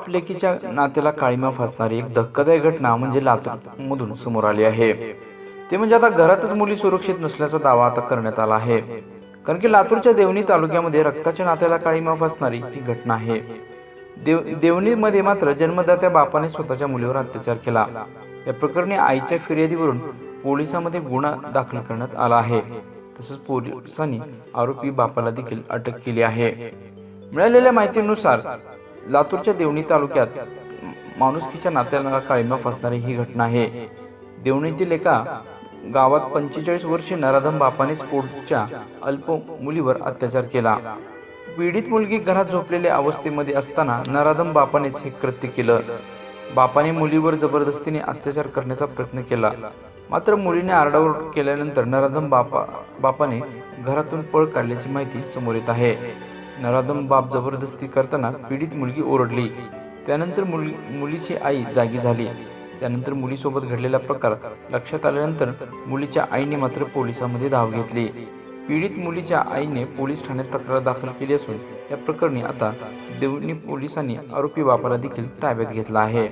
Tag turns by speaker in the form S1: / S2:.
S1: बाप लेकीच्या नात्याला काळीमा फासणारी एक धक्कादायक घटना म्हणजे लातूर मधून समोर आली आहे. ते म्हणजे आता घरातच मुली सुरक्षित नसल्याचा दावा आता करण्यात आला आहे. कारण की लातूरच्या देवणी तालुक्यामध्ये रक्ताच्या नात्याला काळीमा फासणारी ही घटना आहे. देव देवणीमध्ये मात्र जन्मदात्या बापाने स्वतःच्या मुलीवर अत्याचार केला. या प्रकरणी आईच्या फिर्यादीवरून पोलिसांमध्ये गुन्हा दाखल करण्यात आला आहे. तसंच पोलिसांनी आरोपी बापाला देखील अटक केली आहे. मिळालेल्या माहितीनुसार लातूरच्या देवणी तालुक्यात माणुसकीच्या नात्याला काळिंबा फसणारी ही घटना आहे. देवणीतील एका गावात पंचेचाळीस वर्षीय नराधम बापानेच पोटच्या अल्प मुलीवर अत्याचार केला. पीडित मुलगी घरात झोपलेल्या अवस्थेमध्ये असताना नराधम बापानेच हे कृत्य केलं. बापाने मुलीवर जबरदस्तीने अत्याचार करण्याचा प्रयत्न केला. मात्र मुलीने आरडाओरड केल्यानंतर नराधम बापा बापाने घरातून पळ काढल्याची माहिती समोर येत आहे. नराधम बाप जबरदस्ती करताना पीडित मुलगी ओरडली. त्यानंतर मुली मुलीची आई जागी झाली. त्यानंतर मुलीसोबत घडलेला प्रकार लक्षात आल्यानंतर मुलीच्या आईने मात्र पोलिसांमध्ये धाव घेतली. पीडित मुलीच्या आईने पोलीस ठाण्यात तक्रार दाखल केली असून या प्रकरणी आता देवणी पोलिसांनी आरोपी बापाला देखील ताब्यात घेतला आहे.